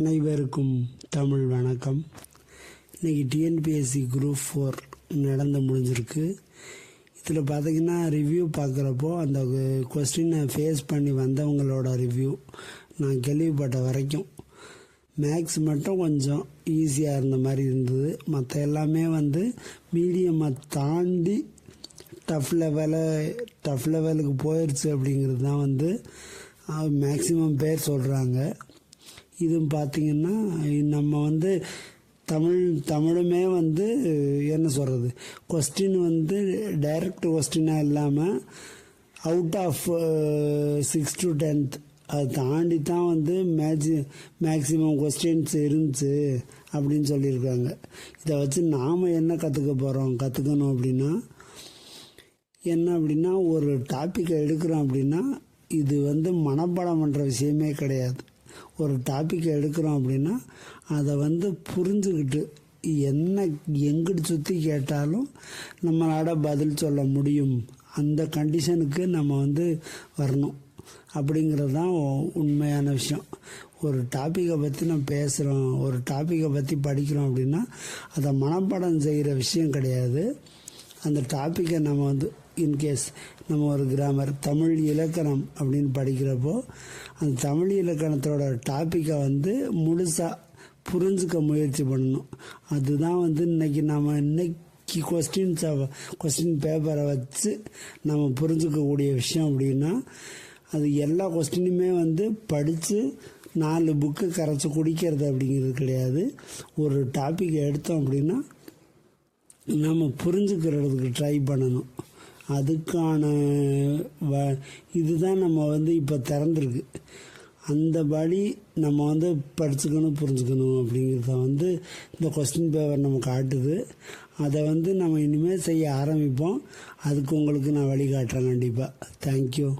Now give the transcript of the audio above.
அனைவருக்கும் தமிழ் வணக்கம். இன்றைக்கி டிஎன்பிஎஸ்சி குரூப் ஃபோர் நடந்து முடிஞ்சிருக்கு. இதில் பார்த்தீங்கன்னா ரிவ்யூ பார்க்குறப்போ அந்த கொஸ்டினை ஃபேஸ் பண்ணி வந்தவங்களோட ரிவ்யூ நான் கேள்விப்பட்ட வரைக்கும் மேக்ஸ் மட்டும் கொஞ்சம் ஈஸியாக இருந்த மாதிரி இருந்தது. மற்ற எல்லாமே வந்து மீடியமாக தாண்டி டஃப் லெவலை டஃப் லெவலுக்கு போயிடுச்சு அப்படிங்கிறது தான் வந்து மேக்ஸிமம் பேர் சொல்கிறாங்க இதுவும் பார்த்தீங்கன்னா நம்ம வந்து தமிழ் தமிழுமே வந்து என்ன சொல்கிறது கொஸ்டின் வந்து டைரக்ட் கொஸ்டினாக இல்லாமல் out of six to tenth அதை தாண்டி தான் வந்து மேக்ஸி மேக்ஸிமம் கொஸ்டின்ஸ் இருந்துச்சு அப்படின்னு சொல்லியிருக்காங்க. இதை வச்சு நாம் என்ன கற்றுக்க போகிறோம் கற்றுக்கணும் அப்படின்னா என்ன அப்படின்னா ஒரு டாப்பிக்கை எடுக்கிறோம் அப்படின்னா இது வந்து மனப்பாடம் பண்ணுற விஷயமே கிடையாது. ஒரு டாப்பிக்கை எடுக்கிறோம் அப்படின்னா அதை வந்து புரிஞ்சுக்கிட்டு என்ன எங்கிட்டு சுற்றி கேட்டாலும் நம்மளால் பதில் சொல்ல முடியும். அந்த கண்டிஷனுக்கு நம்ம வந்து வரணும். அப்படிங்கிறது தான் உண்மையான விஷயம். ஒரு டாப்பிக்கை பற்றி நம்ம பேசுகிறோம் ஒரு டாப்பிக்கை பற்றி படிக்கிறோம் அப்படின்னா அதை மனப்பாடம் செய்கிற விஷயம் கிடையாது. அந்த டாப்பிக்கை நம்ம வந்து இன்கேஸ் நம்ம ஒரு கிராமர் தமிழ் இலக்கணம் அப்படின்னு படிக்கிறப்போ அந்த தமிழ் இலக்கணத்தோட டாப்பிக்கை வந்து முழுசாக புரிஞ்சுக்க முயற்சி பண்ணணும். அதுதான் வந்து இன்னைக்கு நம்ம இன்னைக்கு கொஸ்டின்ஸை கொஸ்டின் பேப்பரை வச்சு நம்ம புரிஞ்சுக்கக்கூடிய விஷயம் அப்படின்னா அது எல்லா கொஸ்டினுமே வந்து படித்து நாலு புக்கு கரைச்சி குடிக்கிறது அப்படிங்கிறது கிடையாது. ஒரு டாப்பிக்கை எடுத்தோம் அப்படின்னா நம்ம புரிஞ்சுக்கிறதுக்கு ட்ரை பண்ணணும். அதுக்கான வ இதுதான் நம்ம வந்து இப்போ திறந்துருக்கு. அந்த படி நம்ம வந்து படிச்சுக்கணும் புரிஞ்சுக்கணும் அப்படிங்கிறத வந்து இந்த கொஸ்டின் பேப்பர் நம்ம காட்டுது. அதை வந்து நம்ம இனிமேல் செய்ய ஆரம்பிப்போம். அதுக்கு உங்களுக்கு நான் வழிகாட்டுறேன் கண்டிப்பாக தேங்க்யூ